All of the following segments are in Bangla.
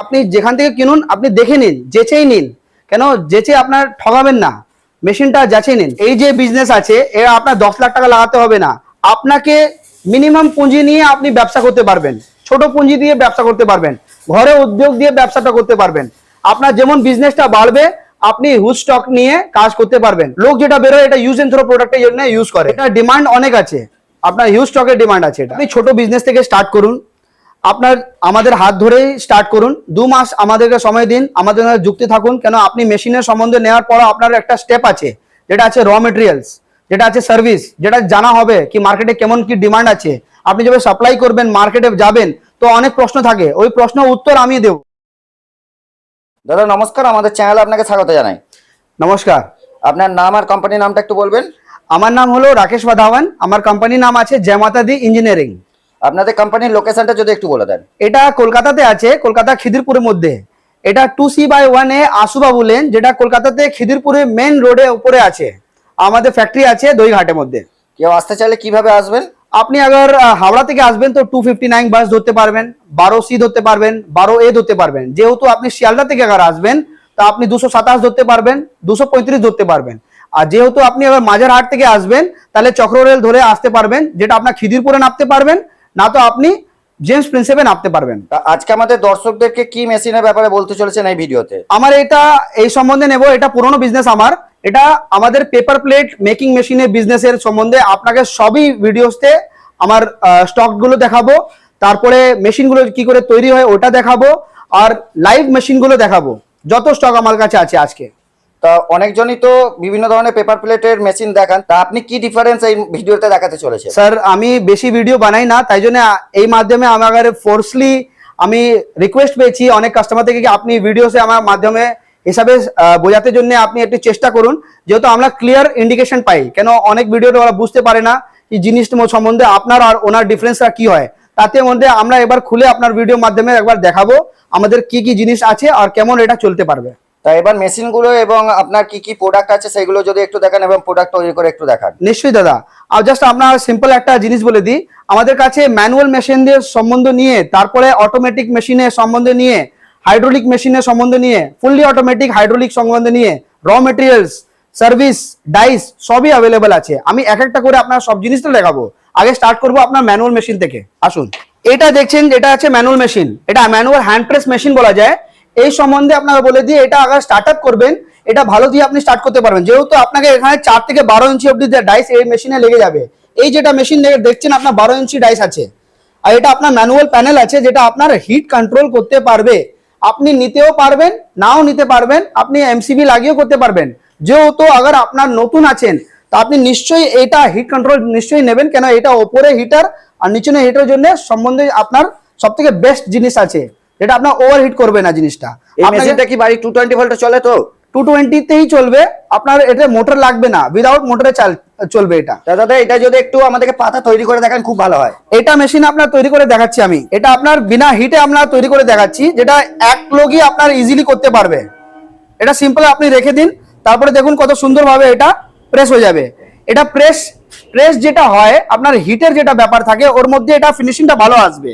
আপনি যেখান থেকে কিনুন, আপনি দেখে নিন, যেচেই নিন। কেন? যেচে আপনার ঠগাবেন না। মেশিনটা যাচে নিন। এই যে বিজনেস আছে, এরা আপনার দশ লাখ টাকা লাগাতে হবে না। আপনাকে মিনিমাম পুঁজি নিয়ে আপনি ব্যবসা করতে পারবেন। ছোট পুঁজি দিয়ে ব্যবসা করতে পারবেন। ঘরে উদ্যোগ দিয়ে ব্যবসাটা করতে পারবেন। আপনার যেমন বিজনেসটা বাড়বে, আপনি হুজ স্টক নিয়ে কাজ করতে পারবেন। লোক যেটা বেরোয়, এটা ইউজ এন্ড থ্রো প্রোডাক্টের জন্য ইউজ করে। এটা ডিমান্ড অনেক আছে। আপনার হিউজ স্টকের ডিমান্ড আছে এটা। আপনি ছোট বিজনেস থেকে স্টার্ট করুন। আপনার আমাদের হাত ধরেই স্টার্ট করুন। দু মাস আমাদেরকে সময় দিন আমাদের যুক্তি থাকুন কেন আপনি মেশিনের সম্বন্ধে নেওয়ার পর আপনার একটা স্টেপ আছে যেটা আছে র মেটেরিয়ালস যেটা আছে সার্ভিস যেটা জানা হবে কি মার্কেটে কেমন কি ডিমান্ড আছে। আপনি যবে সাপ্লাই করবেন মার্কেটে যাবেন তো অনেক প্রশ্ন থাকে। ওই প্রশ্ন উত্তর আমি দেব। দাদা নমস্কার। আমাদের চ্যানেলে আপনাকে স্বাগত জানাই। নমস্কার। আপনার নাম আর কোম্পানির নামটা একটু বলবেন? আমার নাম হলো রাকেশ বাধাওয়ান আমার কোম্পানির নাম আছে জয়মাতা দি ইঞ্জিনিয়ারিং। আপনাদের কোম্পানির লোকেশনটা যদি একটু বলে দেন। এটা কলকাতাতে আছে কলকাতা খিদিরপুরের মধ্যে। এটা two C by one A Ashubabu lane যেটা কলকাতাতে খিদিরপুরে মেন রোডে উপরে আছে। আমাদের ফ্যাক্টরি আছে দইঘাটের মধ্যে। কেউ আসতে চাইলে কীভাবে আসবেন? আপনি আবার হাওড়া থেকে আসবেন তো টু ফিফটি নাইন বাস ধরতে পারবেন বারো সি ধরতে পারবেন বারো এ ধরতে পারবেন। যেহেতু আপনি শিয়ালদা থেকে আবার আসবেন তা আপনি দুশো সাতাশ ধরতে পারবেন দুশো পঁয়ত্রিশ ধরতে পারবেন। আর যেহেতু আপনি আবার মাঝেরহাট থেকে আসবেন তাহলে চক্র রেল ধরে আসতে পারবেন যেটা আপনার খিদিরপুরে নামতে পারবেন না তো আপনি জেমস প্রিন্সেপে নামতে পারবেন। আজকে আমাদের দর্শকদেরকে কি মেশিনের ব্যাপারে বলতে চলেছেন এই ভিডিওতে? আমার এটা এই সম্বন্ধে নেব এটা পুরনো বিজনেস আমার। এটা আমাদের পেপার প্লেট মেকিং মেশিনের বিজনেসের সম্বন্ধে আপনাকে সবই ভিডিওসতে আমার স্টকগুলো দেখাবো। তারপরে মেশিনগুলো কি করে তৈরি হয় ওটা দেখাবো। আর লাইভ মেশিনগুলো দেখাবো। যত স্টক আমার কাছে আছে আজকে। তা অনেকজনই তো বিভিন্ন ধরনের পেপার প্লেটের মেশিন দেখান। তা আপনি কি ডিফারেন্স এই ভিডিওতে দেখাতে চলেছেন? স্যার আমি বেশি ভিডিও বানাই না, তাই জন্য এই মাধ্যমে আমার ফোর্সলি আমি রিকোয়েস্ট পেয়েছি অনেক কাস্টমার থেকে আপনি ভিডিওসে আমার মাধ্যমে হিসাবে বোঝাতে জন্য আপনি একটু চেষ্টা করুন। যেহেতু আমরা ক্লিয়ার ইন্ডিকেশন পাই, কেন অনেক ভিডিওতে ওরা বুঝতে পারে না এই জিনিসটা সম্বন্ধে আপনার আর ওনার ডিফারেন্সটা কি হয়। তাতে মধ্যে আমরা এবার খুলে আপনার ভিডিও মাধ্যমে একবার দেখাবো আমাদের কি কি জিনিস আছে আর কেমন এটা চলতে পারবে। তা এবার মেশিনগুলো এবং আপনার কি কি প্রোডাক্ট আছে সেগুলো যদি একটু দেখান এবং প্রোডাক্ট তৈরি করে একটু দেখান। নিশ্চয়ই দাদা। আর জাস্ট আপনার সিম্পল একটা জিনিস বলে দিই। আমাদের কাছে ম্যানুয়াল মেশিনদের সম্বন্ধ নিয়ে, তারপরে অটোমেটিক মেশিনের সম্বন্ধে নিয়ে হাইড্রোলিক মেশিনের সম্বন্ধ নিয়ে ফুললি অটোমেটিক হাইড্রোলিক সম্বন্ধে নিয়ে র মেটেরিয়ালস সার্ভিস ডাইস সবই অ্যাভেলেবেল আছে। আমি এক একটা করে আপনার সব জিনিসটা দেখাবো। আগে স্টার্ট করব আপনার ম্যানুয়াল মেশিন থেকে। আসুন। এটা দেখছেন, এটা আছে ম্যানুয়াল মেশিন এটা ম্যানুয়াল হ্যান্ড প্রেস মেশিন বলা যায়। এই সম্বন্ধে আপনাকে বলে দিয়ে এটা আগে স্টার্ট আপ করবেন, এটা ভালো দিয়ে আপনি স্টার্ট করতে পারবেন। যেহেতু আপনাকে এখানে চার থেকে বারো ইঞ্চি অব্দি ডাইস এই মেশিনে লেগে যাবে। এই যেটা মেশিন দেখছেন আপনার বারো ইঞ্চি ডাইস আছে। আর এটা আপনার ম্যানুয়াল প্যানেল আছে, যেটা আপনার হিট কন্ট্রোল করতে পারবে। আপনি নিতেও পারবেন, নাও নিতে পারবেন, আপনি এমসিবি লাগিয়েও করতে পারবেন। যেহেতু আগার আপনার নতুন আছেন, তা আপনি নিশ্চয়ই এটা হিট কন্ট্রোল নিশ্চয়ই নেবেন, কেন এটা ওপরে হিটার আর নিচনে হিটার জন্য সম্বন্ধে আপনার সব থেকে বেস্ট জিনিস আছে। যেটা আপনার ওভার হিট করবে না জিনিসটা। এই মেশিনটা কি বাড়ি টু টোয়েন্টি ভোল্টে চলে তো? টু টোয়েন্টিতেই চলবে। আপনার এটা মোটর লাগবে না। উইদাউট মোটরে চাল চলবে এটা। দাদা এটা যদি একটু আমাদেরকে পাতা তৈরি করে দেখান খুব ভালো হয়। এটা মেশিন আপনার তৈরি করে দেখাচ্ছি আমি। এটা আপনার বিনা হিটে আমরা তৈরি করে দেখাচ্ছি যেটা এক লোকই আপনার ইজিলি করতে পারবে। এটা সিম্পল আপনি রেখে দিন। তারপরে দেখুন কত সুন্দরভাবে এটা প্রেস হয়ে যাবে। এটা প্রেস প্রেস যেটা হয় আপনার হিটের যেটা ব্যাপার থাকে ওর মধ্যে এটা ফিনিশিংটা ভালো আসবে।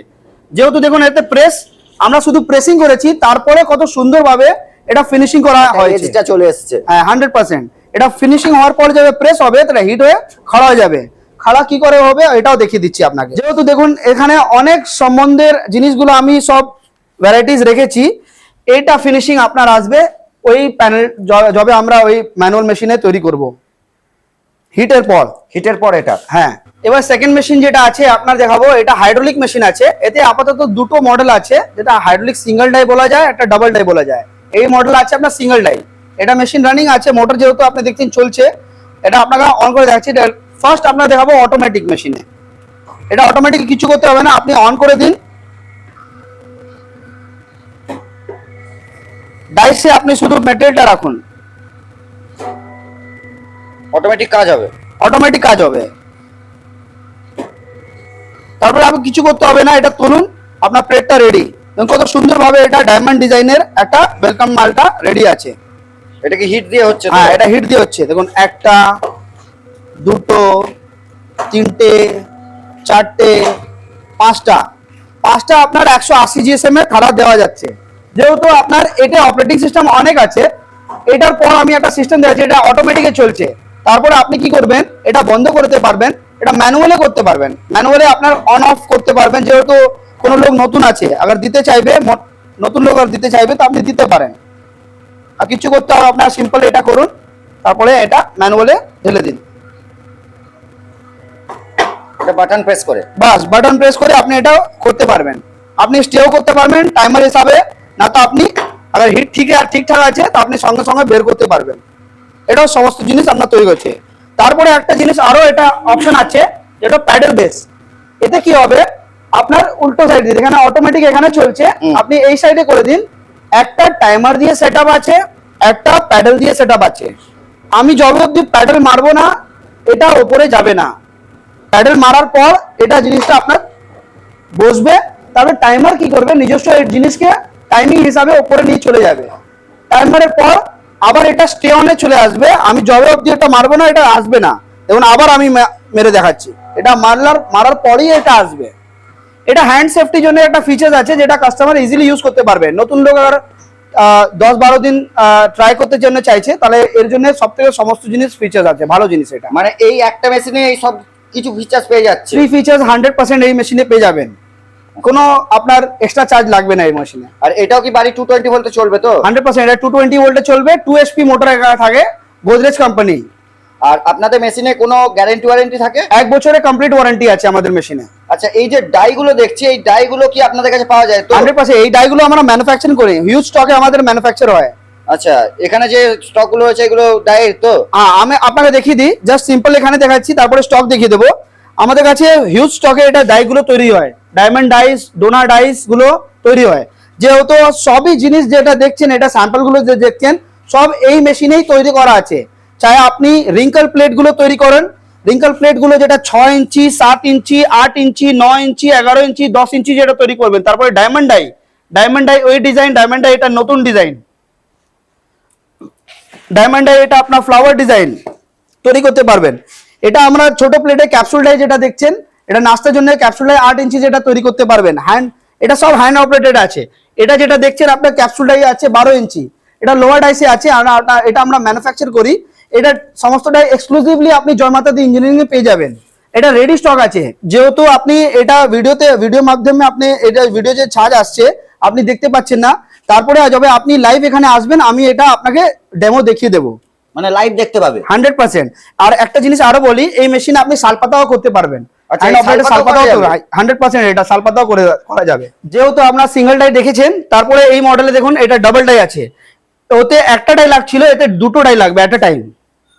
যেহেতু দেখুন এতে প্রেস আমরা শুধু প্রেসিং করেছি তারপরে কত সুন্দরভাবে এটা ফিনিশিং করা হয়েছে। এজটা চলে এসছে। হ্যাঁ হান্ড্রেড পার্সেন্ট এটা ফিনিশিং হওয়ার পরে যাবে প্রেস হবে তাহলে হিট হয়ে খাড়া হয়ে যাবে। খাড়া কি করে হবে এটাও দেখিয়ে দিচ্ছি আপনাকে। যেহেতু দেখুন এখানে অনেক সম্বন্ধের জিনিসগুলো আমি সব ভ্যারাইটিস রেখেছি। এটা ফিনিশিং আপনার আসবে ওই প্যানেল যবে আমরা ওই ম্যানুয়াল মেশিনে তৈরি করব। হিটের পর হিটের পর এটা। হ্যাঁ। এবার সেকেন্ড মেশিন যেটা আছে আপনার দেখাবো এটা হাইড্রোলিক মেশিন আছে। এতে আপাতত দুটো মডেল আছে যেটা হাইড্রোলিক সিঙ্গেল ডাই বলা যায় একটা ডাবল ডাই বলা যায়। এই মডেল আছে আপনার সিঙ্গেল ডাই এটা মেশিন রানিং আছে মোটর যেহেতু আপনি দেখছেন চলছে এটা আপনাকে অন করে দেখাচ্ছি। ফার্স্ট আপনার দেখাবো অটোমেটিক মেশিনে এটা অটোমেটিক কিছু করতে হবে না আপনি অন করে দিন। ডাইসে আপনি শুধু মেটেরিয়ালটা রাখুন। অটোমেটিক কাজ হবে। অটোমেটিক কাজ হবে। তারপরে আপনি কিছু করতে হবে না এটা তুলুন আপনার প্লেটটা রেডি কত সুন্দরভাবে এটা ডায়মন্ড ডিজাইনের একটা ওয়েলকাম মালটা রেডি আছে। এটা কি হিট দিয়ে হচ্ছে? হ্যাঁ এটা হিট দিয়ে হচ্ছে। দেখুন একটা দুটো তিনটে চারটে পাঁচটা। পাঁচটা আপনার একশো আশি জিএসএম এর খারাপ দেওয়া যাচ্ছে। যেহেতু আপনার এটা অপারেটিং সিস্টেম অনেক আছে এটার পর আমি একটা সিস্টেম দিয়েছি এটা অটোমেটিকে চলছে। তারপরে আপনি কি করবেন? এটা বন্ধ করতে পারবেন এটা ম্যানুয়ালে করতে পারবেন। ম্যানুয়ালে আপনার অন অফ করতে পারবেন যেহেতু কোনো লোক নতুন আছে। আবার দিতে চাইবে নতুন লোক আর দিতে চাইবে তো আপনি দিতে পারেন। আর কিছু করতে হবে আপনার সিম্পল এটা করুন তারপরে এটা ম্যানুয়ালে ঢেলে দিন। এটা বাটন প্রেস করে। বাস বাটন প্রেস করে আপনি এটা করতে পারবেন। আপনি স্টেও করতে পারবেন টাইমার হিসাবে না তো আপনি আবার হিট ঠিক আর ঠিকঠাক আছে তো আপনি সঙ্গে সঙ্গে বের করতে পারবেন। এটাও সমস্ত জিনিস আপনার তৈরি করছে তারপরে একটা জিনিস আরও এটা অপশন আছে যেটা প্যাডেল বেস এতে কি হবে? আপনার উল্টো সাইড দিয়ে এখানে অটোমেটিক এখানে চলছে আপনি এই সাইডে করে দিন একটা টাইমার দিয়ে সেটআপ আছে একটা প্যাডেল দিয়ে সেটআপ আছে। আমি যবে অব্দি প্যাডেল মারবো না এটা ওপরে যাবে না। প্যাডেল মারার পর এটা জিনিসটা আপনার বসবে তারপরে টাইমার কি করবে? নিজস্ব জিনিসকে টাইমিং হিসাবে উপরে নিয়ে চলে যাবে। টাইমারের পর আবার এটা স্টে অনে চলে আসবে। আমি জবে অব্দি এটা মারবো না এটা আসবে না। এবং আবার আমি মেরে দেখাচ্ছি। এটা মারলার মারার পরেই এটা আসবে। এটা হ্যান্ড সেফটির জন্য একটা ফিচার আছে যেটা কাস্টমার ইজিলি ইউজ করতে পারবে। নতুন লোক আর দশ বারো দিন ট্রাই করতে জন্য চাইছে তাহলে এর জন্য সব থেকে সমস্ত জিনিস ফিচার আছে ভালো জিনিস এটা। মানে এই একটা মেশিনে এই সব কিছু ফিচার্স পেয়ে যাচ্ছে। থ্রি ফিচার্স হান্ড্রেড পার্সেন্ট এই মেশিনে পেয়ে যাবেন। কোনো আপনার এক্সট্রা চার্জ লাগবে না এই মেশিনে আর এটাও কি বাড়ি টু টোয়েন্টি ভোল্টে চলবে তো? হান্ড্রেড পার্সেন্ট এটা টু টোয়েন্টি ভোল্টে চলবে টু এসপি মোটর থাকে গোদরেজ কোম্পানি আর আপনাদের মেশিনে কোনো গ্যারেন্টি ওয়ারেন্টি থাকে? এক বছরে কমপ্লিট ওয়ারেন্টি আছে আমাদের মেশিনে আচ্ছা এই যে ডাইগুলো দেখছি এই ডাইগুলো কি আপনাদের কাছে পাওয়া যায় তো? হান্ড্রেড পার্সেন্ট এই ডাইগুলো আমরা ম্যানুফ্যাকচারিং করি হিউজ স্টকে আমাদের ম্যানুফ্যাকচার হয়। আচ্ছা এখানে যে স্টকগুলো রয়েছে এগুলো ডাইয়ের তো? আমি আপনাকে দেখিয়ে দিই জাস্ট সিম্পল এখানে দেখাচ্ছি তারপরে স্টক দেখিয়ে দেবো। আমাদের কাছে হিউজ স্টকে এটা ডাইগুলো তৈরি হয়। ডায়মন্ড ডাইস ডোনা ডাইসগুলো তৈরি হয়। যেহেতু সবই জিনিস যেটা দেখছেন, এটা স্যাম্পলগুলো যে দেখছেন, সব এই মেশিনেই তৈরি করা আছে। চাই আপনি রিঙ্কল প্লেটগুলো তৈরি করেন। রিঙ্কল প্লেটগুলো যেটা ছয় ইঞ্চি, সাত ইঞ্চি, আট ইঞ্চি, নয় ইঞ্চি, এগারো ইঞ্চি, দশ ইঞ্চি যেটা তৈরি করবেন, তারপরে ডায়মন্ড ডাই ডায়মন্ড ডাই ওই ডিজাইন ডায়মন্ড ডাই এটা নতুন ডিজাইন ডায়মন্ড ডাই এটা আপনার ফ্লাওয়ার ডিজাইন তৈরি করতে পারবেন। এটা আমরা ছোট প্লেটে ক্যাপসুল ডাই যেটা দেখছেন, এটা নাস্তার জন্য ক্যাপসুল ডাই আট ইঞ্চি যেটা তৈরি করতে পারবেন। হ্যান্ড এটা সব হ্যান্ড অপারেটেড আছে। এটা যেটা দেখছেন, আপনার ক্যাপসুল ডাই আছে বারো ইঞ্চি এটা লোয়ার ডাইসে আছে, আর এটা আমরা ম্যানুফ্যাকচার করি। এটা সমস্তটাই এক্সক্লুসিভলি আপনি জয়মাতাদি ইঞ্জিনিয়ারিং পেয়ে যাবেন। এটা রেডি স্টক আছে। যেহেতু আপনি এটা ভিডিওতে ভিডিও মাধ্যমে আপনি এটা ভিডিও যে ছাড় আসছে, আপনি দেখতে পাচ্ছেন না। তারপরে যবে আপনি লাইভ এখানে আসবেন, আমি এটা আপনাকে ডেমো দেখিয়ে দেবো। মানে লাইভ দেখতে পাবে। Hundred percent. আর একটা জিনিস আরও বলি এই মেশিনে আপনি সালপাতাও করতে পারবেন। আচ্ছা, এই শালপাতাও করা যাবে? হান্ড্রেড পার্সেন্ট এটা সালপাতাও করে করা যাবে। যেহেতু আপনার সিঙ্গেল ডাই দেখেছেন তারপরে এই মডেলে দেখুন এটা ডাবল ডাই আছে। ওতে একটা ডাই লাগছিল এতে দুটো ডাই লাগবে এট টাইম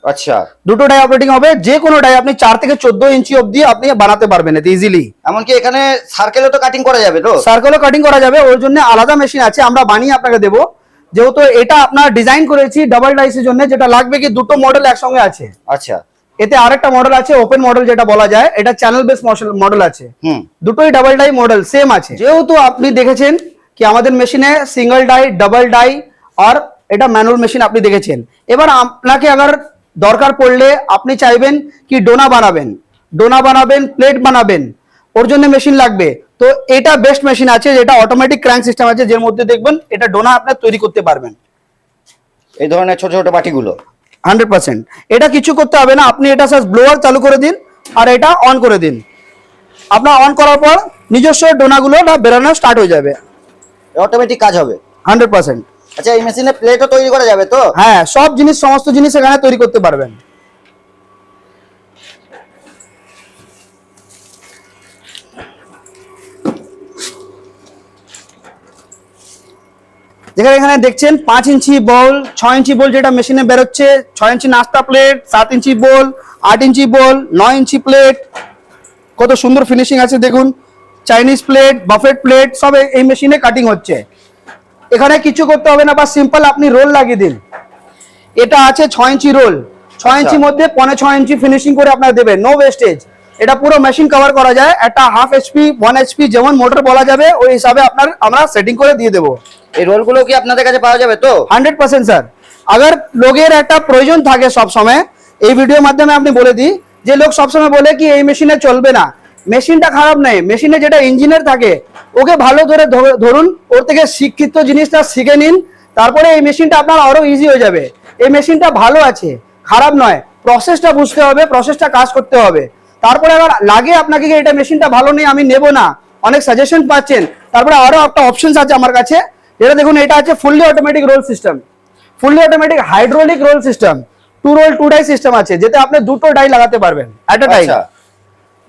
আচ্ছা। দুটো ডাই অপারেটিং হবে যে কোনো ডাই আপনি চার থেকে চোদ্দ ইঞ্চি অবধি আপনি বানাতে পারবেন এতে ইজিলি এমনকি এখানে সার্কেলও তো কাটিং করা যাবে তো? সার্কেলও কাটিং করা যাবে ওর জন্য আলাদা মেশিন আছে আমরা বানিয়ে আপনাকে দেবো। যেহেতু এটা আপনার ডিজাইন করেছি ডাবল ডাইসের জন্য যেটা লাগবে কি দুটো মডেল একসঙ্গে আছে। আচ্ছা। এতে আরেকটা মডেল আছে ওপেন মডেল যেটা বলা যায় এটা চ্যানেল বেস মডেল আছে। দুটোই ডাবল ডাই মডেল সেম আছে। যেহেতু আপনি দেখেছেন কি আমাদের মেশিনে সিঙ্গেল ডাই ডাবল ডাই আর এটা ম্যানুয়াল মেশিন আপনি দেখেছেন। এবার আপনাকে আবার দরকার পড়লে আপনি চাইবেন কি ডোনা বানাবেন। ডোনা বানাবেন প্লেট বানাবেন। ওর জন্য মেশিন লাগবে। তো এটা বেস্ট মেশিন আছে যেটা অটোমেটিক ক্র্যাঙ্ক সিস্টেম আছে যের মধ্যে দেখবেন এটা ডোনা আপনার তৈরি করতে পারবেন। এই ধরনের ছোট ছোট বাটিগুলো? হান্ড্রেড পার্সেন্ট এটা কিছু করতে হবে না আপনি এটা জাস্ট ব্লোয়ার চালু করে দিন আর এটা অন করে দিন। আপনার অন করার পর নিজস্ব ডোনাগুলো না বেরোনো স্টার্ট হয়ে যাবে। অটোমেটিক কাজ হবে? হান্ড্রেড পার্সেন্ট আচ্ছা এই মেশিনে প্লেটও তৈরি করা যাবে তো? হ্যাঁ সব জিনিস সমস্ত জিনিস এখানে তৈরি করতে পারবেন। যেখানে এখানে দেখছেন পাঁচ ইঞ্চি বল ছয় ইঞ্চি বল যেটা মেশিনে বেরোচ্ছে ছয় ইঞ্চি নাস্তা প্লেট সাত ইঞ্চি বল আট ইঞ্চি বল নয় ইঞ্চি প্লেট কত সুন্দর ফিনিশিং আছে দেখুন। চাইনিজ প্লেট বাফেট প্লেট সব এই- মেশিনে কাটিং হচ্ছে। এখানে কিছু করতে হবে না বা সিম্পল আপনি রোল লাগিয়ে দিন। এটা আছে ছয় ইঞ্চি রোল ছয় ইঞ্চির মধ্যে পনে ছয় ইঞ্চি ফিনিশিং করে আপনার দেবে নো ওয়েস্টেজ এটা পুরো মেশিন কভার করা যায়। একটা হাফ এইচপি ওয়ান এইচপি যেমন মোটর বলা যাবে ওই হিসাবে আপনার আমরা সেটিং করে দিয়ে দেবো। এই রোলগুলো কি আপনাদের কাছে পাওয়া যাবে তো? Hundred percent, sir. আগার লোকের একটা প্রয়োজন থাকে সব সময় এই ভিডিওর মাধ্যমে আপনি বলে দিই, যে লোক সবসময় বলে কি, এই মেশিনে চলবে না। মেশিনটা খারাপ নেই মেশিনে যেটা ইঞ্জিনিয়ার থাকে, ওকে ভালো ধরে ধরুন, ওর থেকে শিক্ষিত জিনিসটা শিখে নিন, তারপরে এই মেশিনটা আপনার আরও ইজি হয়ে যাবে। এই মেশিনটা ভালো আছে, খারাপ নয় প্রসেসটা বুঝতে হবে প্রসেসটা কাজ করতে হবে। তারপরে আবার লাগে আপনাকে এটা মেশিনটা ভালো নেই, আমি নেব না। অনেক সাজেশন পাচ্ছেন, তারপরে আরও একটা অপশনস আছে আমার কাছে যেটা দেখুন এটা আছে fully automatic roll system fully automatic hydraulic roll system two roll two die system আছে যেতে আপনি দুটো ডাই লাগাতে পারবেন এট আ টাইম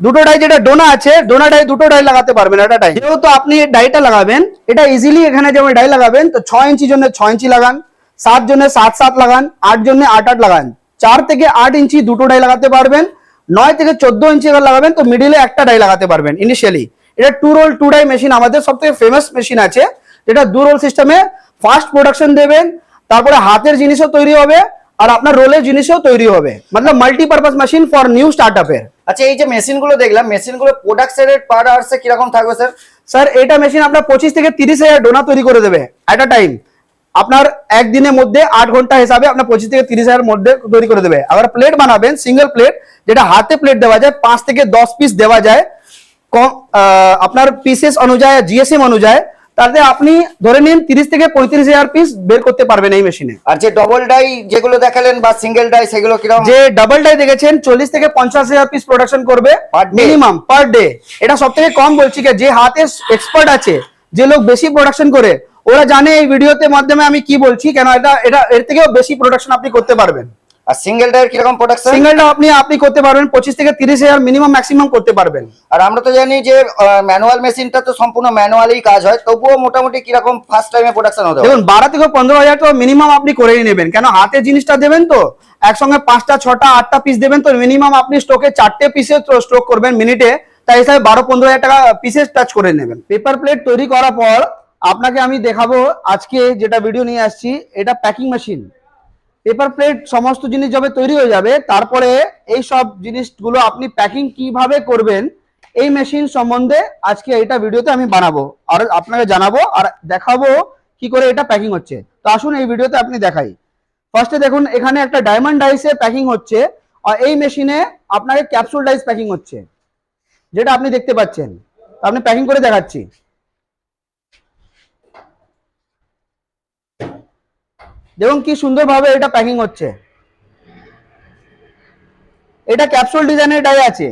দুটো ডাই যেটা ডোনা আছে ডোনা ডাই দুটো ডাই লাগাতে পারবেন একটা ডাই যেহেতু আপনি ডাইটা লাগাবেন এটা ইজিলি এখানে যেমন ডাই লাগাবেন তো ছয় ইঞ্চি জন্য ছয় ইঞ্চি লাগান সাত জন্য সাত সাত লাগান আট জন্য আট আট লাগান। চার থেকে আট ইঞ্চি দুটো ডাই লাগাতে পারবেন নয় থেকে চোদ্দ ইঞ্চি এবার লাগাবেন তো মিডিলে একটা ডাই লাগাতে পারবেন ইনিশিয়ালি এটা two roll two die machine আমাদের সব থেকে ফেমাস মেশিন আছে। যেটা দু রোল সিস্টেমে ফার্স্ট প্রোডাকশন দেবেন তারপরে হাতের জিনিসও তৈরি হবে আর আপনার রোলের জিনিসও তৈরি হবে। মতলব মাল্টিপারপাস মেশিন ফর নিউ স্টার্টআপের আচ্ছা এই যে মেশিনগুলো দেখলাম মেশিনগুলো প্রোডাকশন রেট পার আওয়ার্সে কীরকম থাকবে স্যার স্যার এটা মেশিন আপনার পঁচিশ থেকে তিরিশ হাজার ডোনা তৈরি করে দেবে এট আ টাইম আপনার একদিনের মধ্যে আট ঘণ্টা হিসাবে আপনার পঁচিশ থেকে তিরিশ হাজার মধ্যে তৈরি করে দেবে। আবার প্লেট বানাবেন সিঙ্গেল প্লেট যেটা হাতে প্লেট দেওয়া যায় পাঁচ থেকে দশ পিস দেওয়া যায়। কম আপনার পিসেস অনুযায়ী জিএসএম অনুযায়ী তাতে আপনি ধরে নিন তিরিশ থেকে পঁয়ত্রিশ হাজার পিস বের করতে পারবেন এই মেশিনে আর যে ডবল ডাই যেগুলো দেখালেন বা সিঙ্গেল ডাই সেগুলো কীরকম? যে ডাবল ডাই দেখেছেন চল্লিশ থেকে পঞ্চাশ হাজার পিস প্রোডাকশন করবে মিনিমাম পার ডে এটা সব থেকে কম বলছি যে হাতে এক্সপার্ট আছে যে লোক বেশি প্রোডাকশন করে ওরা জানে এই ভিডিওতে মাধ্যমে আমি কি বলছি কেন এটা এটা এর থেকেও বেশি প্রোডাকশন আপনি করতে পারবেন। আর সিঙ্গেল ডাইয়ের কীরকম প্রোডাকশন সিঙ্গেলটা আপনি আপনি করতে পারবেন পঁচিশ থেকে তিরিশ হাজার মিনিমাম ম্যাক্সিমাম করতে পারবেন। আর আমরা তো জানি যে ম্যানুয়াল মেশিনটা তো সম্পূর্ণ ম্যানুয়ালি কাজ হয় তবুও মোটামুটি কীরকম ফার্স্ট টাইমে প্রোডাকশন হতে দেখুন বারো থেকে পনেরো হাজার তো মিনিমাম আপনি করেই নেবেন। কেন হাতে জিনিসটা দেবেন তো একসঙ্গে পাঁচটা ছটা আটটা পিস দেবেন তো মিনিমাম আপনি স্টকে চারটে পিসে স্ট্রোক করবেন মিনিটে তাই হিসাবে বারো পনেরো হাজার টাকা পিসেস টাচ করে নেবেন। পেপার প্লেট তৈরি করার পর আপনাকে আমি দেখাবো আজকে যেটা ভিডিও নিয়ে আসছি এটা প্যাকিং মেশিন পেপার প্লেট সমস্ত জিনিস যবে তৈরি হয়ে যাবে, তারপরে এই সব জিনিসগুলো আপনি প্যাকিং কীভাবে করবেন, এই মেশিন সম্বন্ধে আজকে এটা ভিডিওতে আমি বানাবো। আর আপনাকে জানাব আর দেখাবো কি করে এটা প্যাকিং হচ্ছে। তো আসুন এই ভিডিওতে আপনি দেখাই। ফার্স্টে দেখুন, এখানে একটা ডায়মন্ড ডাইসে প্যাকিং হচ্ছে আর এই মেশিনে আপনাকে ক্যাপসুল ডাইস প্যাকিং হচ্ছে। যেটা আপনি দেখতে পাচ্ছেন। আপনি প্যাকিং করে দেখাচ্ছি। দেখুন কি সুন্দরভাবে এটা প্যাকিং হচ্ছে। এটা ক্যাপসুল ডিজাইনের ডাই আছে।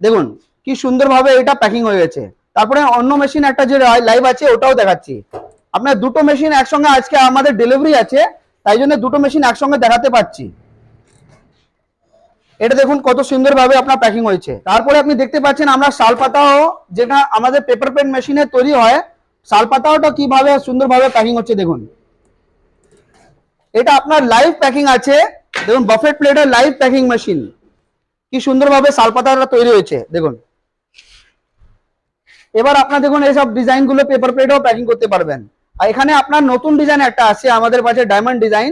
দেখুন কি সুন্দরভাবে এটা প্যাকিং হয়ে গেছে। তারপরে অন্য মেশিন একটা যে লাইভ আছে, ওটাও দেখাচ্ছি। আপনার দুটো মেশিন একসঙ্গে আজকে আমাদের ডেলিভারি আছে, তাই জন্য দুটো মেশিন একসঙ্গে দেখাতে পাচ্ছি এটা দেখুন কত সুন্দরভাবে আপনার প্যাকিং হয়েছে। তারপরে আপনি দেখতে পাচ্ছেন আমরা শালপাতাও যেটা আমাদের পেপার পেন মেশিনে তৈরি হয় শালপাতাওটা কীভাবে সুন্দরভাবে প্যাকিং হচ্ছে দেখুন। এটা আপনার লাইভ প্যাকিং আছে। দেখুন বাফেট প্লেটের লাইভ প্যাকিং মেশিন কি সুন্দরভাবে শালপাতাটা তৈরি হয়েছে, দেখুন। এবার আপনার দেখুন, এইসব ডিজাইনগুলো পেপার প্লেটেও প্যাকিং করতে পারবেন। আর এখানে আপনার নতুন ডিজাইন একটা আছে, আমাদের কাছে ডায়মন্ড ডিজাইন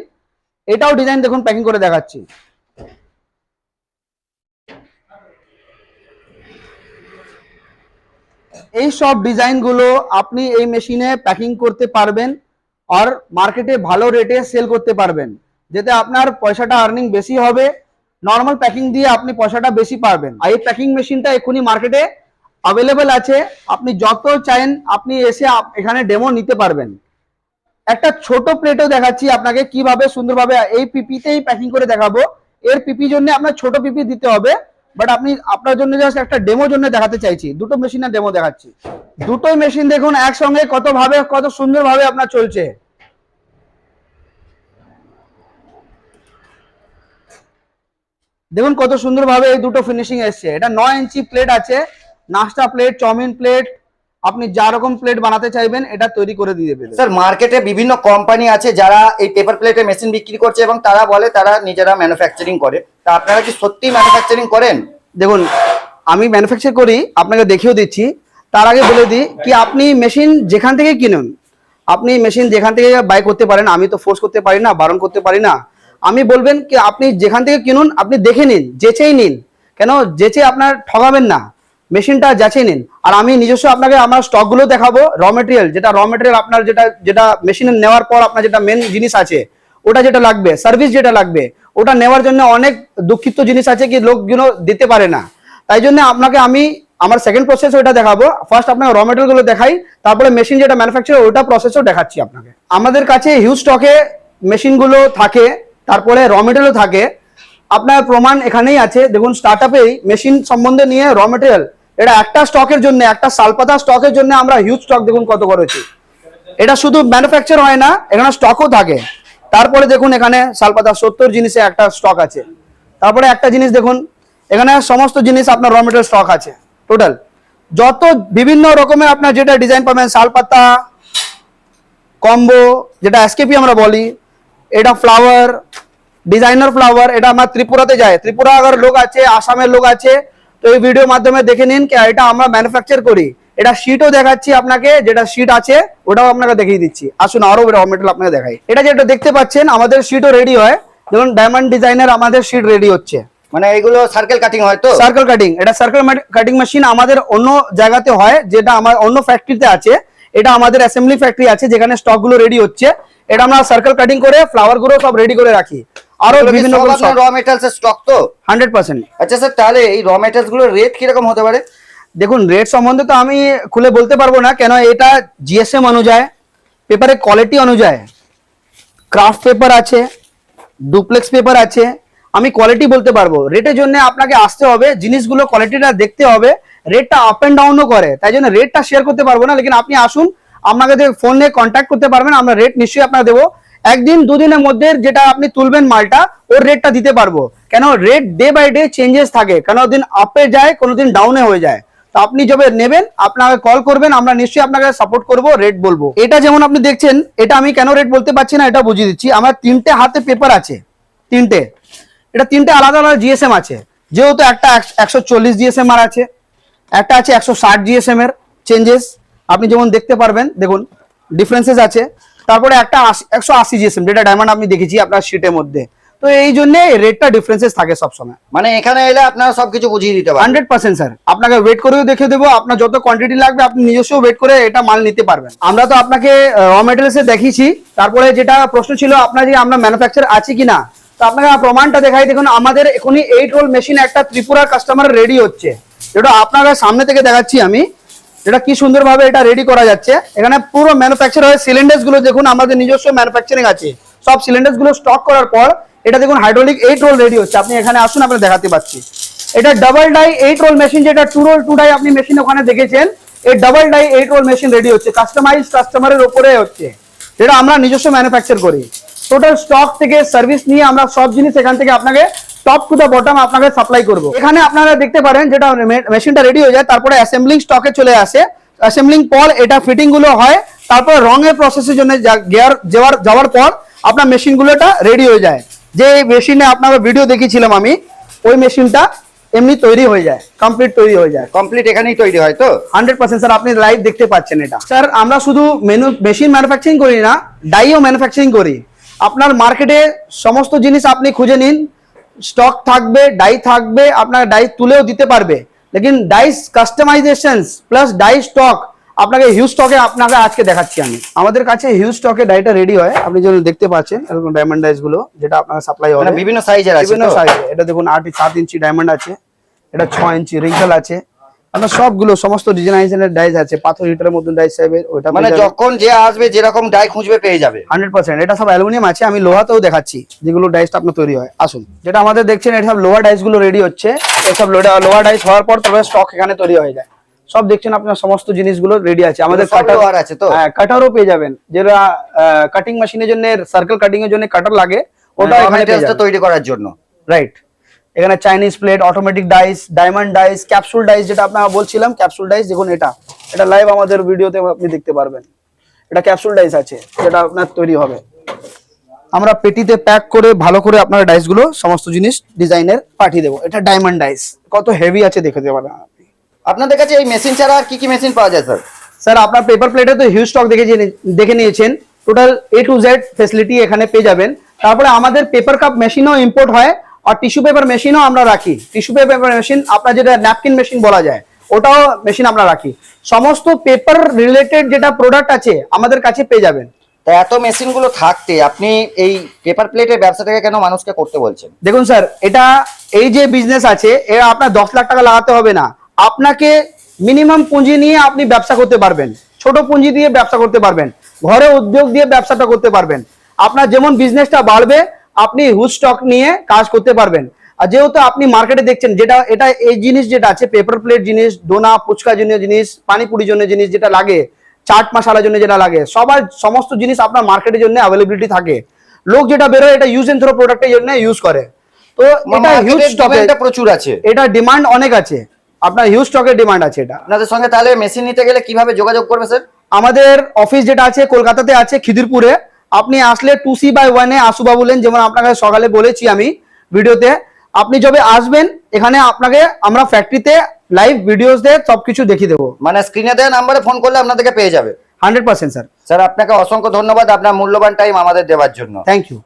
এটাও ডিজাইন দেখুন প্যাকিং করে দেখাচ্ছি। এই সব ডিজাইনগুলো আপনি এই মেশিনে প্যাকিং করতে পারবেন। আর মার্কেটে ভালো রেটে সেল করতে পারবেন। যাতে আপনার পয়সাটা আর্নিং বেশি হবে। নর্মাল প্যাকিং দিয়ে আপনি পয়সাটা বেশি পারবেন। আর এই প্যাকিং মেশিনটা এক্ষুনি মার্কেটে অ্যাভেলেবেল আছে। আপনি যত চাইেন, আপনি এসে এখানে ডেমো নিতে পারবেন। একটা ছোট প্লেটও দেখাচ্ছি আপনাকে কীভাবে সুন্দরভাবে এই পিপিতেই প্যাকিং করে দেখাবো। এর পিপি জন্য আপনার ছোট পিপি দিতে হবে। বাট আপনি, আপনার জন্য জাস্ট একটা ডেমো জন্য দেখাতে চাইছি। দুটো মেশিনের ডেমো দেখাচ্ছি। দুটোই মেশিন দেখুন, একসঙ্গে কত ভাবে কত সুন্দর ভাবে আপনার চলছে। দেখুন কত সুন্দর ভাবে এই দুটো ফিনিশিং এসছে। এটা নয় ইঞ্চি প্লেট আছে নাস্তা প্লেট চাউমিন প্লেট আপনি যা রকম প্লেট বানাতে চাইবেন এটা তৈরি করে দিয়ে দেবে স্যার মার্কেটে বিভিন্ন কোম্পানি আছে যারা এই পেপার প্লেটের মেশিন বিক্রি করছে এবং তারা বলে তারা নিজেরা ম্যানুফ্যাকচারিং করে। তা আপনারা কি সত্যি ম্যানুফ্যাকচারিং করেন? দেখুন আমি ম্যানুফ্যাকচার করি আপনাকে দেখিয়েও দিচ্ছি। তার আগে বলে দিই কি আপনি মেশিন যেখান থেকে কিনুন আপনি মেশিন যেখান থেকে বাই করতে পারেন আমি তো ফোর্স করতে পারি না বারণ করতে পারি না। আমি বলবেন কি, আপনি যেখান থেকে কিনুন, আপনি দেখে নিন, যেচেই নিন। কেন? যেচে আপনার ঠগাবেন না। মেশিনটা যাচাই নিন। আর আমি নিজস্ব আপনাকে আমার স্টকগুলো দেখাবো র মেটেরিয়াল যেটা র মেটেরিয়াল আপনার যেটা যেটা মেশিনে নেওয়ার পর আপনার যেটা মেন জিনিস আছে, ওটা যেটা লাগবে সার্ভিস যেটা লাগবে, ওটা নেওয়ার জন্য অনেক দুঃখিত জিনিস আছে কি লোকগুলো দিতে পারে না। তাই জন্য আপনাকে আমি আমার সেকেন্ড প্রসেস ওইটা দেখাবো। ফার্স্ট আপনাকে র মেটেরিয়ালগুলো দেখাই, তারপরে মেশিন যেটা ম্যানুফ্যাকচার ওইটা প্রসেসও দেখাচ্ছি আপনাকে। আমাদের কাছে হিউজ স্টকে মেশিনগুলো থাকে। তারপরে র মেটেরিয়ালও থাকে। আপনার প্রমাণ এখানেই আছে। দেখুন স্টার্ট আপেই মেশিন সম্বন্ধে নিয়ে র মেটেরিয়াল এটা একটা স্টকের জন্য, একটা সালপাতা স্টকের জন্য আমরা হিউজ স্টক দেখুন কত করেছি। এটা শুধু ম্যানুফ্যাকচার হয় না, এখানে স্টকও থাকে। তারপরে দেখুন, এখানে শালপাতা সত্তর জিনিসে একটা স্টক আছে। তারপরে একটা জিনিস দেখুন, এখানে সমস্ত জিনিস আপনার র মেটেরিয়াল স্টক আছে টোটাল যত বিভিন্ন রকমের আপনার যেটা ডিজাইন পাবেন, শালপাতা, কম্বো, যেটা এসকেপি আমরা বলি এটা ফ্লাওয়ার ডিজাইনার ফ্লাওয়ার এটা আমার ত্রিপুরাতে যায়। ত্রিপুরা আগার লোক আছে আসামের লোক আছে তো এই ভিডিওর মাধ্যমে দেখে নিন কি এটা আমরা ম্যানুফ্যাকচার করি। এটা শিটও দেখাচ্ছি আপনাকে যেটা শিট আছে ওটাও আপনাকে দেখিয়ে দিচ্ছি। আসুন আরও র মেটেরিয়াল আপনাকে দেখাই। এটা যেটা দেখতে পাচ্ছেন আমাদের শিটও রেডি হয়। যেমন ডায়মন্ড ডিজাইনের আমাদের শিট রেডি হচ্ছে। মানে এগুলো সার্কেল কাটিং হয় তো? সার্কেল কাটিং এটা সার্কেল কাটিং মেশিন আমাদের অন্য জায়গাতে হয় যেটা আমার অন্য ফ্যাক্টরিতে আছে। এটা আমাদের অ্যাসেম্বলি ফ্যাক্টরি আছে যেখানে স্টকগুলো রেডি হচ্ছে। এটা আমরা সার্কেল কাটিং করে ফ্লাওয়ারগুলো সব রেডি করে রাখি। আরও বিভিন্ন র মেটেরিয়ালস এর স্টক তো? হান্ড্রেড পার্সেন্ট আচ্ছা স্যার তাহলে এই র গুলোর রেট কীরকম হতে পারে? দেখুন রেট সম্বন্ধে তো আমি খুলে বলতে পারব না কেন এটা জিএসএম অনুযায়ী পেপারের কোয়ালিটি অনুযায়ী ক্রাফট পেপার আছে ডুপ্লেক্স পেপার আছে আমি কোয়ালিটি বলতে পারব। রেটের জন্য আপনাকে আসতে হবে, জিনিসগুলো কোয়ালিটিটা দেখতে হবে। রেটটা আপ অ্যান্ড ডাউনও করে। তাই জন্য রেটটা শেয়ার করতে পারব না, লেকিন আপনি আসুন, আপনাকে ফোনে কন্ট্যাক্ট করতে পারবেন, আমরা রেট নিশ্চয়ই আপনাকে দেবো। একদিন, দুদিনের মধ্যে যেটা আপনি তুলবেন মালটা, ওর রেটটা দিতে পারব। কেন? Rate day by day changes থাকে। কেন? দিন আপে যায়, কোনো দিন ডাউনে হয়ে যায়। তো আপনি যবে নেবেন, আপনাকে কল করবেন, আমরা নিশ্চয়ই আপনাকে সাপোর্ট করব রেট বলব। এটা যেমন আপনি দেখছেন, এটা আমি কেন রেট বলতে পারছি না, এটা বুঝিয়ে দিচ্ছি। আমার তিনটে হাতে পেপার আছে। তিনটে। এটা তিনটে আলাদা আলাদা জিএসএম আছে। যেহেতু একটা একশো চল্লিশ জিএসএম আর আছে একটা আছে একশো ষাট জিএসএম এর চেঞ্জেস আপনি যেমন দেখতে পারবেন দেখুন ডিফারেন্সেস আছে। তারপরে একটা একশো আশি জিএসএম যেটা ডায়মন্ড আপনি দেখেছি আপনার শিটের মধ্যে। তো এই জন্য রেটটা ডিফারেন্সেস থাকে সবসময়। মানে এখানে এলে আপনারা সবকিছু বুঝিয়ে দিতে পারেন হান্ড্রেড পার্সেন্ট স্যার আপনাকে ওয়েট করেও দেখে দেবো আপনার যত কোয়ান্টিটি লাগবে আপনি নিজস্ব ওয়েট করে এটা মাল নিতে পারবেন। আমরা তো আপনাকে র মেটেরিয়ালস দেখিয়েছি। তারপরে যেটা প্রশ্ন ছিল আপনার যে আমরা ম্যানুফ্যাকচার আছে কিনা তো আপনাকে প্রমাণটা দেখাই দেখুন, আমাদের এখনই এইট রোল মেশিন একটা ত্রিপুরার কাস্টমার রেডি হচ্ছে। যেটা আপনারা সামনে থেকে দেখাচ্ছি আমি। যেটা কি সুন্দরভাবে এটা রেডি করা যাচ্ছে। এখানে পুরো ম্যানুফ্যাকচার হয়ে সিলিন্ডার্সগুলো দেখুন, আমাদের নিজস্ব ম্যানুফ্যাকচারিং আছে। সব সিলিন্ডার্সগুলো স্টক করার পর এটা দেখুন হাইড্রোলিক এইট রোল রেডি হচ্ছে। আপনি এখানে আসুন আপনাকে দেখাতে পাচ্ছি। এটা double die eight roll machine যেটা টু রোল টু ডাই আপনি মেশিন ওখানে দেখেছেন, এই double die eight roll machine ready হচ্ছে। কাস্টমাইজ কাস্টমারের ওপরে হচ্ছে। যেটা আমরা নিজস্ব ম্যানুফ্যাকচার করি। টোটাল স্টক থেকে সার্ভিস নিয়ে আমরা সব জিনিস এখান থেকে আপনাকে টপ টু দা বটম আপনাকে সাপ্লাই করব। এখানে আপনারা দেখতে পারেন যেটা মেশিনটা রেডি হয়ে যায় তারপরে অ্যাসেম্বলিং স্টকে চলে আসে। অ্যাসেম্বলিং পর এটা ফিটিংগুলো হয় তারপর রঙের প্রসেসের জন্য গিয়ার যাওয়ার যাওয়ার পর আপনার মেশিন গুলোটা রেডি হয়ে যায়। যে মেশিনে আপনার ভিডিও দেখিয়েছিলাম আমি ওই মেশিনটা এমনি তৈরি হয়ে যায় কমপ্লিট তৈরি হয়ে যায়। কমপ্লিট এখানেই তৈরি হয় তো? হান্ড্রেড পার্সেন্ট স্যার আপনি লাইভ দেখতে পাচ্ছেন এটা। স্যার আমরা শুধু মেনু মেশিন ম্যানুফ্যাকচারিং করি না ডাইও ম্যানুফ্যাকচারিং করি। আপনার মার্কেটে সমস্ত জিনিস আপনি খুঁজে নিন। স্টক থাকবে ডাই থাকবে আপনার ডাই তুলেও দিতে পারবে। লেকিন dies customization plus die stock আপনাকে হিউজ স্টকে আপনাকে আজকে দেখাচ্ছি আমি। আমাদের কাছে হিউজ স্টকে ডাইটা রেডি হয়। আপনি যেন দেখতে পাচ্ছেন এরকম ডায়মন্ড ডাইসগুলো যেটা আপনার সাপ্লাই মানে হবে বিভিন্ন সাইজের আছে বিভিন্ন? সাইজ এটা দেখুন আট সাত ইঞ্চি ডায়মন্ড আছে এটা ছ ইঞ্চি রিঙ্কেল আছে। আপনার সবগুলো সমস্ত ডিজাইনের ডাইস আছে পাথর হিটারের মতন ডাইস টাইপের ওইটা মানে যখন যে আসবে যেরকম ডাই খুঁজবে পেয়ে যাবে। হান্ড্রেড পার্সেন্ট এটা সব অ্যালুমিনিয়াম আছে আমি লোহাতেও দেখাচ্ছি যেগুলো ডাইসটা আপনার তৈরি হয়। আসুন যেটা আমাদের দেখছেন এটা সব লোহা ডাইসগুলো রেডি হচ্ছে এসব লোহা ডাইস হওয়ার পর তবে স্টক এখানে তৈরি হয়ে যায়। সব দেখছেন আপনার সমস্ত জিনিসগুলো রেডি আছে। আমাদের কাটার আছে তো? হ্যাঁ কাটারও পেয়ে যাবেন যেটা কাটিং মেশিনের জন্য সার্কেল কাটিং এর জন্য কাটার লাগে ওটা র এখানে তৈরি করার জন্য। রাইট এখানে Chinese plate automatic dies diamond dies capsule dies যেটা আপনারা বলছিলাম ক্যাপসুল ডাইস দেখুন এটা। এটা লাইভ আমাদের ভিডিওতে আপনি দেখতে পারবেন। এটা ক্যাপসুল ডাইস আছে যেটা আপনার তৈরি হবে। আমরা পেটিতে প্যাক করে ভালো করে আপনার ডাইসগুলো সমস্ত জিনিস ডিজাইনের পাঠিয়ে দেবো। এটা ডায়মন্ড ডাইস কত হেভি আছে দেখে দেবেন আপনি। আপনাদের কাছে এই মেশিন ছাড়া আর কি কি মেশিন পাওয়া যায় স্যার স্যার আপনার পেপার প্লেটে তো হিউজ স্টক দেখে দেখে নিয়েছেন। Total A to Z facility এখানে পেয়ে যাবেন। তারপরে আমাদের পেপার কাপ মেশিনও ইম্পোর্ট হয়। আর টিস্যু পেপার মেশিনও আমরা রাখি। টিস্যু পেপার মেশিন আপনার যেটা ন্যাপকিন মেশিন বলা যায় ওটাও মেশিন আমরা রাখি। সমস্ত পেপার রিলেটেড যেটা প্রোডাক্ট আছে আমাদের কাছে পেয়ে যাবেন। তা এত মেশিনগুলো থাকতে আপনি এই পেপার প্লেটের ব্যবসাটাকে কেন মানুষকে করতে বলছেন? দেখুন স্যার এটা এই যে বিজনেস আছে এর আপনার দশ লাখ টাকা লাগাতে হবে না। আপনাকে মিনিমাম পুঁজি নিয়ে আপনি ব্যবসা করতে পারবেন। ছোট পুঁজি দিয়ে ব্যবসা করতে পারবেন। ঘরে উদ্যোগ দিয়ে ব্যবসাটা করতে পারবেন। আপনার যেমন বিজনেসটা বাড়বে আপনি হুজ স্টক নিয়ে কাজ করতে পারবেন। আর যেহেতু আপনি মার্কেটে দেখছেন যেটা এটা এই জিনিস যেটা আছে পেপার প্লেট জিনিস ডোনা ফুচকা জন্য জিনিস পানিপুরির জন্য জিনিস যেটা লাগে চাট মশালার জন্য যেটা লাগে সবার সমস্ত জিনিস আপনার মার্কেটের জন্য অ্যাভেলেবিলিটি থাকে। লোক যেটা বেরোয় এটা ইউজ এন্ড থ্রো প্রোডাক্টের জন্য ইউজ করে। তো এটা হিউজ স্টকে ডিমান্ডটা প্রচুর আছে। এটা ডিমান্ড অনেক আছে। আপনার হিউজ স্টকের ডিমান্ড আছে এটা। আপনাদের সঙ্গে তাহলে মেশিন নিতে গেলে কীভাবে যোগাযোগ করবে স্যার আমাদের অফিস যেটা আছে কলকাতাতে আছে খিদিরপুরে। আপনি আসলে টু সি বাই ওয়ানে আসুবা বলেন যেমন আপনাকে সকালে বলেছি আমি ভিডিওতে আপনি যবে আসবেন এখানে আপনাকে আমরা ফ্যাক্টরিতে লাইভ ভিডিওস দিয়ে সবকিছু দেখিয়ে দেবো। মানে স্ক্রিনে দেওয়া নাম্বারে ফোন করলে আপনাদেরকে পেয়ে যাবে। হান্ড্রেড পার্সেন্ট স্যার স্যার আপনাকে অসংখ্য ধন্যবাদ আপনার মূল্যবান টাইম আমাদের দেওয়ার জন্য। Thank you